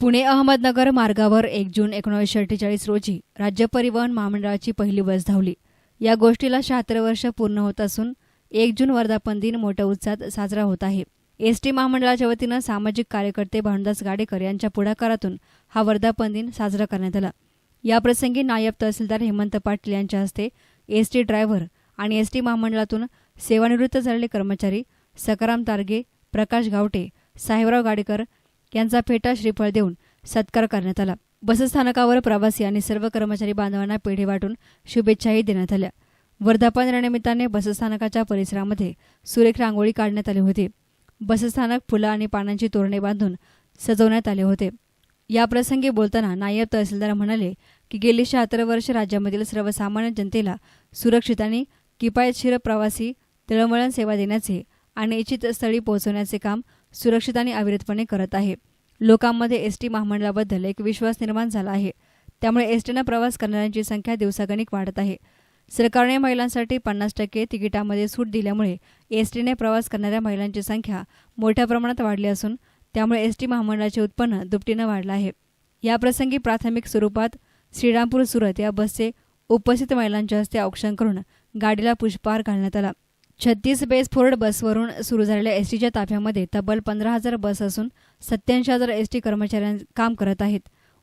पुणे अहमदनगर मार्गावर एक जून एकोणीसशे अठ्ठेचाळीस रोजी राज्य परिवहन महामंडळाची पहिली बस धावली. या गोष्टीला शहात्तर वर्ष पूर्ण होत असून एक जून वर्धापन दिन मोठ्या उत्साहात साजरा होत आहे. एस टी महामंडळाच्या वतीनं सामाजिक कार्यकर्ते भानुदास गाडेकर यांच्या पुढाकारातून हा वर्धापन दिन साजरा करण्यात आला. याप्रसंगी नायब तहसीलदार हेमंत पाटील यांच्या हस्ते एस टी ड्रायव्हर आणि एस टी महामंडळातून सेवानिवृत्त झालेले कर्मचारी सकाराम तारगे प्रकाश गावटे साहेबराव गाडेकर यांचा फेटा श्रीफळ देऊन सत्कार करण्यात आला. बसस्थानकावर प्रवासी आणि सर्व कर्मचारी बांधवांना पेढे वाटून शुभेच्छाही देण्यात आल्या. वर्धापन दिनानिमित्ताने बसस्थानकाच्या परिसरामध्ये सुरेख रांगोळी काढण्यात आली होती. बसस्थानक फुलं आणि पानांची तोरणे बांधून सजवण्यात आले होते. याप्रसंगी बोलताना नायब तहसीलदार म्हणाले की गेली शहात्तर वर्ष राज्यामधील सर्वसामान्य जनतेला सुरक्षित आणि किफायतशीर प्रवासी तळमळण सेवा देण्याचे आणि इच्छित स्थळी पोहोचवण्याचे काम सुरक्षित आणि अविरतपणे करत आहे. लोकांमध्ये एस टी महामंडळाबद्दल एक विश्वास निर्माण झाला आहे. त्यामुळे एस टीनं प्रवास करणाऱ्यांची संख्या दिवसागणिक वाढत आहे. सरकारने महिलांसाठी पन्नास टक्के तिकिटामध्ये सूट दिल्यामुळे एस टीने प्रवास करणाऱ्या महिलांची संख्या मोठ्या प्रमाणात वाढली असून त्यामुळे एस टी महामंडळाचे उत्पन्न दुपटीनं वाढलं आहे. याप्रसंगी प्राथमिक स्वरूपात श्रीरामपूर सुरत या बसचे उपस्थित महिलांच्या हस्ते औक्षण करून गाडीला पुष्पहार घालण्यात आला. छत्तीस बेस फोर्ड बसवरून सुरू झालेल्या एस टीच्या ताफ्यामध्ये तब्बल पंधरा हजार बस असून सत्याऐंशी हजार एसटी कर्मचाऱ्यां काम करत आहेत.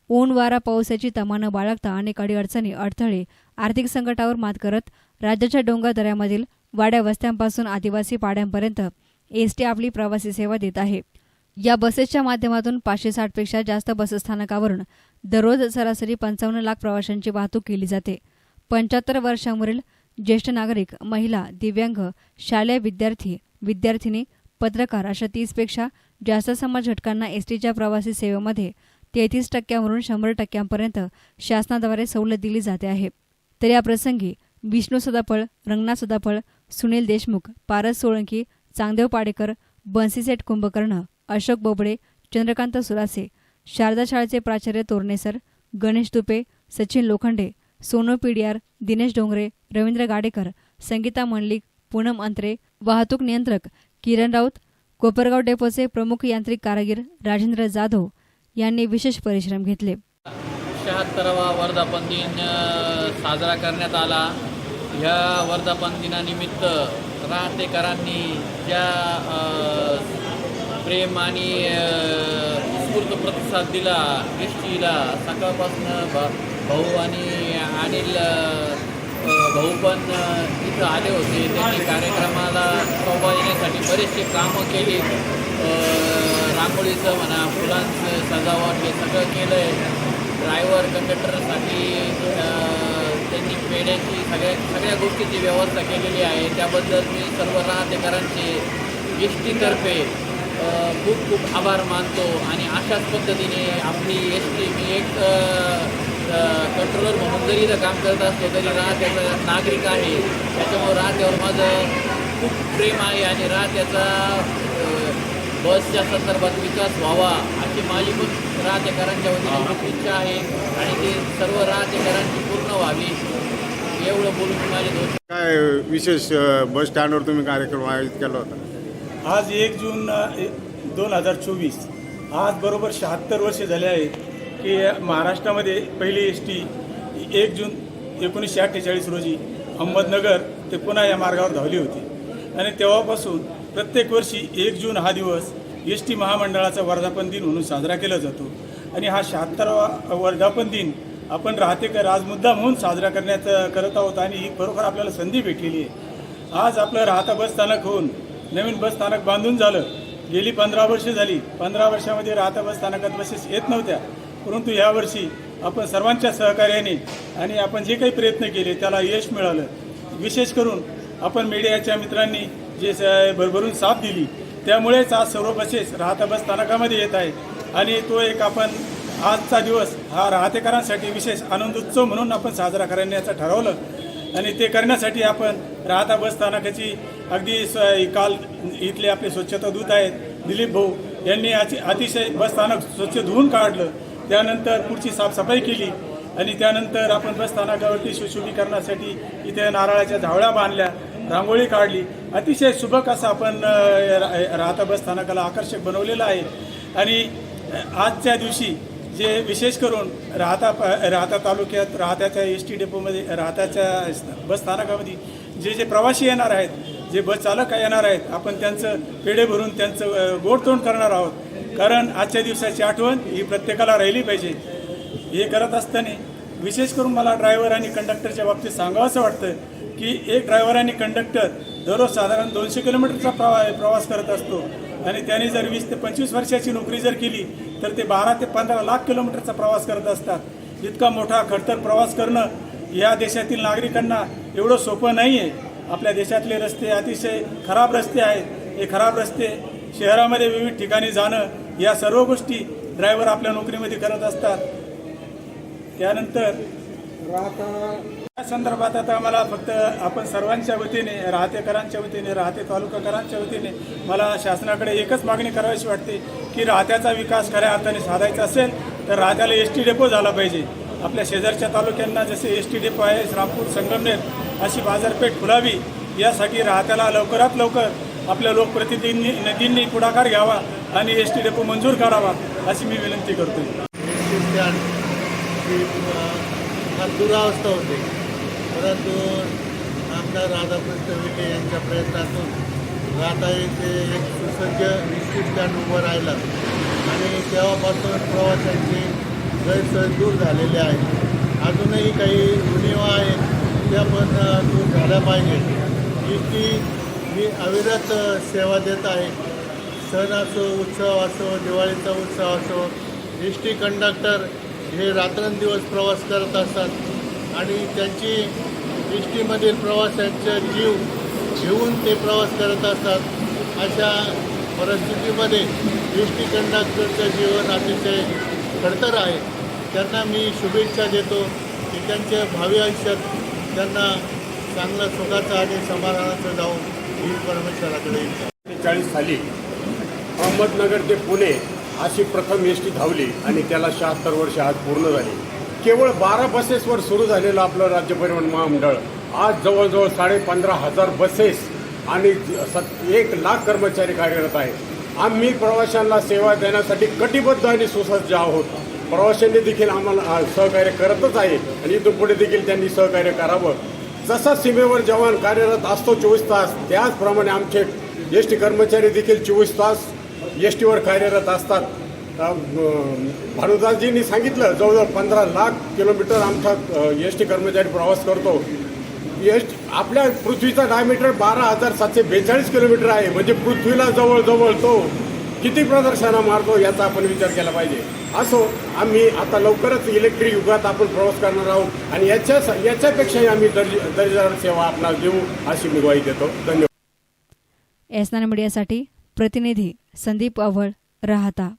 ऊन वारा पाऊस याची तमा न बाळगता अनेक अडीअडचणी अडथळे आर्थिक संकटावर मात करत राज्याच्या डोंगर दऱ्यामधील वाड्या वस्त्यांपासून आदिवासी पाड्यांपर्यंत एसटी आपली प्रवासी सेवा देत आहे. या बसेसच्या माध्यमातून पाचशे साठपेक्षा जास्त बसस्थानकावरून दररोज सरासरी पंचावन्न लाख प्रवाशांची वाहतूक केली जाते. पंच्याहत्तर वर्षांवरील ज्येष्ठ नागरिक महिला दिव्यांग शालेय विद्यार्थी विद्यार्थिनी पत्रकार अशा तीसपेक्षा जास्त समाज घटकांना एस टीच्या प्रवासी सेवेमध्ये तेहतीस टक्क्यांवरून शंभर टक्क्यांपर्यंत शासनाद्वारे सवलत दिली जाते आहे. तर या प्रसंगी विष्णू सदाफळ रंगनाथ सदाफळ सुनील देशमुख पारस सोळंकी चांगदेव पाडेकर बन्सीसेठ कुंभकर्ण अशोक बोबडे चंद्रकांत सुरासे शारदा शाळेचे प्राचार्य तोरणेसर गणेश तुपे सचिन लोखंडे सोनू पिडियार दिनेश डोंगरे रवींद्र गाडेकर संगीता मंडलिक पूनम अंत्रे वाहतूक नियंत्रक किरण राऊत कोपरगाव डेपोचे प्रमुख यांत्रिक कारागीर राजेंद्र जाधव यांनी विशेष परिश्रम घेतले. शहात्तरावा वर्धापन दिन साजरा करण्यात आला. ह्या वर्धापन दिनानिमित्त राहतेकरांनी ज्या प्रेम आणि स्फूर्त उत्स्फूर्त प्रतिसाद दिला एस टीला सकाळपासून भाऊ आणि अनिल भाऊ पण इथं आले होते. त्यांनी कार्यक्रमाला शोभा येण्यासाठी बरेचसे कामं केली. रांगोळीचं म्हणा फुलांचं सजावट हे सगळं केलं आहे ड्रायव्हर कंडक्टरसाठी त्यांनी पेढ्याची सगळ्या सगळ्या गोष्टीची व्यवस्था केलेली आहे. त्याबद्दल मी सर्व राहतेकरांचे एस टीतर्फे खूप खूप आभार मानतो. आणि अशाच पद्धतीने आपली एस टी मी एक कंट्रोलर म्हणून जरी काम करत असतो तरी राहत्याचा नागरिक आहे. त्याच्यामुळं राहत्यावर माझं खूप प्रेम आहे आणि राहत्याचा अ, बसच्या संदर्भात विकास व्हावा अशी माझी पण राहतेकरांच्या वतीने खूप इच्छा आहे आणि ते सर्व राहतेकरांची पूर्ण व्हावी. एवढं बोलून माझे दोन काय विशेष बस स्टँडवर तुम्ही कार्यक्रम आयोजित केला होता? आज एक जून दोन हजार चोवीस. आज बरोबर शहात्तर वर्ष झाले आहेत की महाराष्ट्रामध्ये पहिली एस टी एक जून एकोणीसशे अठ्ठेचाळीस रोजी अहमदनगर ते पुन्हा या मार्गावर धावली होती. आणि तेव्हापासून प्रत्येक वर्षी एक जून हा दिवस एस टी महामंडळाचा वर्धापन दिन म्हणून साजरा केला जातो. आणि हा शहात्तरावा वर्धापन दिन आपण राहते का राजमुद्दा म्हणून साजरा करण्याचं करत आहोत आणि ही खरोखर आपल्याला संधी भेटलेली आहे. आज आपलं राहता बस स्थानक होऊन नवीन बस स्थानक बांधून झालं. गेली पंधरा वर्षे झाली. पंधरा वर्षामध्ये राहता बस स्थानकात बसेस येत नव्हत्या. परंतु यावर्षी आपण सर्वांच्या सहकार्याने आणि आपण जे काही प्रयत्न केले त्याला यश मिळालं. विशेष करून आपण मीडियाच्या मित्रांनी जे स- भरभरून साथ दिली त्यामुळेच आज सर्व बसेस राहता बस स्थानकामध्ये येत आहे. आणि तो एक आपण आजचा दिवस हा राहतेकरांसाठी विशेष आनंदोत्सव म्हणून आपण साजरा करण्याचं ठरवलं. आणि ते करण्यासाठी आपण राहता बस स्थानकाची अगदी स- काल इथले आपले स्वच्छता दूत आहेत दिलीप भाऊ यांनी अतिशय बस स्थानक स्वच्छ धुवून काढलं. त्यानंतर पुढची साफसफाई केली आणि त्यानंतर आपण बस स्थानकावरती सुशोभीकरणासाठी इथे नारळाच्या झावळ्या बांधल्या रांगोळी काढली. अतिशय सुबक असं आपण राहता बस स्थानकाला आकर्षक बनवलेलं आहे. आणि आजच्या दिवशी जे विशेष करून राहता राहता तालुक्यात राहत्याच्या एस टी डेपोमध्ये राहत्याच्या बसस्थानकामध्ये जे जे प्रवासी येणार आहेत जे बस चालक येणार आहेत आपण त्यांचं पेढे भरून त्यांचं अ, गोडतोंड करणार आहोत. कारण आजच्या दिवसाची आठवण ही प्रत्येकाला राहिली पाहिजे. हे करत असताना विशेष करून मला ड्रायव्हर आणि कंडक्टरच्या बाबतीत सांगावं असं वाटतं की एक ड्रायव्हर आणि कंडक्टर दररोज साधारण दोनशे किलोमीटरचा प्रवा प्रवास करत असतो. आणि त्याने जर वीस ते पंचवीस वर्षाची नोकरी जर केली तर ते बारा ते पंधरा लाख किलोमीटरचा प्रवास करत असतात. इतका मोठा खडतर प्रवास करणं या देशातील नागरिकांना एवढं सोपं नाही आहे आपल्या देशातले रस्ते अतिशय खराब रस्ते आहेत. हे खराब रस्ते शहरामध्ये विविध ठिकाणी जाणं या सर्व गोष्टी ड्रायव्हर आपल्या नोकरीमध्ये करत असतात. त्यानंतर या संदर्भात आता मला फक्त आपण सर्वांच्या वतीने राहतेकरांच्या वतीने राहते तालुकाकरांच्या वतीने मला शासनाकडे एकच मागणी करावीशी वाटते की राहत्याचा विकास खऱ्या अर्थाने साधायचा असेल तर राहत्याला एस टी डेपो झाला पाहिजे. आपल्या शेजारच्या तालुक्यांना जसे एस टी डेपो आहे रामपूर संगमनेर अशी बाजारपेठ खुलावी यासाठी राहत्याला लवकरात लवकर आपल्या लोकप्रतिनिधींनी नदींनी पुढाकार घ्यावा आणि एस टी डेपो मंजूर करावा अशी मी विनंती करतो. एसटी स्टँड ही फार दुरावस्था होते. परंतु आमदार राधाकृष्ण विखे यांच्या प्रयत्नातून राहता येथे एक सुसज्ज एसटी स्टँड उभं राहिलं. आणि तेव्हापासून प्रवाशांची गैरसोय दूर झालेली आहे. अजूनही काही उणीवा आहेत त्या पण दूर झाल्या पाहिजेत. ही ती मी अविरत सेवा देत आहे सण असो उत्सव असो दिवाळीचा उत्सव असो एस टी कंडक्टर हे रात्रंदिवस प्रवास करत असतात. आणि त्यांची एस टीमधील प्रवाशांचा जीव घेऊन ते प्रवास करत असतात. अशा परिस्थितीमध्ये एस टी कंडक्टरचं जीवन अतिशय खडतर आहे. त्यांना मी शुभेच्छा देतो की त्यांच्या भावी आयुष्यात त्यांना चांगलं सुखाचं आणि समाधानाचं जाऊन ही परमेश्वराकडे चाळीस साली अहमदनगर ते पुणे अशी प्रथम एस टी धावली आणि त्याला शहात्तर वर्ष आज पूर्ण झाली. केवळ बारा बसेसवर सुरू झालेलं आपलं राज्य परिवहन महामंडळ आज जवळजवळ साडे पंधरा हजार बसेस आणि सत एक लाख कर्मचारी कार्यरत आहेत. आम्ही प्रवाशांना सेवा देण्यासाठी कटिबद्ध आणि सुसज्ज आहोत. प्रवाशांनी देखील आम्हाला सहकार्य करतच आहे आणि इथून पुढे देखील त्यांनी सहकार्य करावं. जसा सीमेवर जवान कार्यरत असतो चोवीस तास त्याचप्रमाणे आमचे ज्येष्ठ टी कर्मचारी देखील चोवीस तास एस टीवर कार्यरत असतात. भानुदासजींनी सांगितलं जवळजवळ पंधरा लाख किलोमीटर आमचा एस टी कर्मचारी प्रवास करतो. एस आपल्या पृथ्वीचा डायमीटर बारा हजार सातशे बेचाळीस किलोमीटर आहे. म्हणजे पृथ्वीला जवळजवळ तो किती प्रदर्शना मारतो याचा आपण विचार केला पाहिजे. असो आम्ही आता लवकरच इलेक्ट्रिक युगात आपण प्रवास करणार आहोत आणि याच्या याच्यापेक्षाही आम्ही दर्ज दर्जेदार सेवा आपणास देऊ अशी मी ग्वाही देतो. धन्यवाद. एसनान मीडियासाठी प्रतिनिधी संदीप अव्हळ राहता.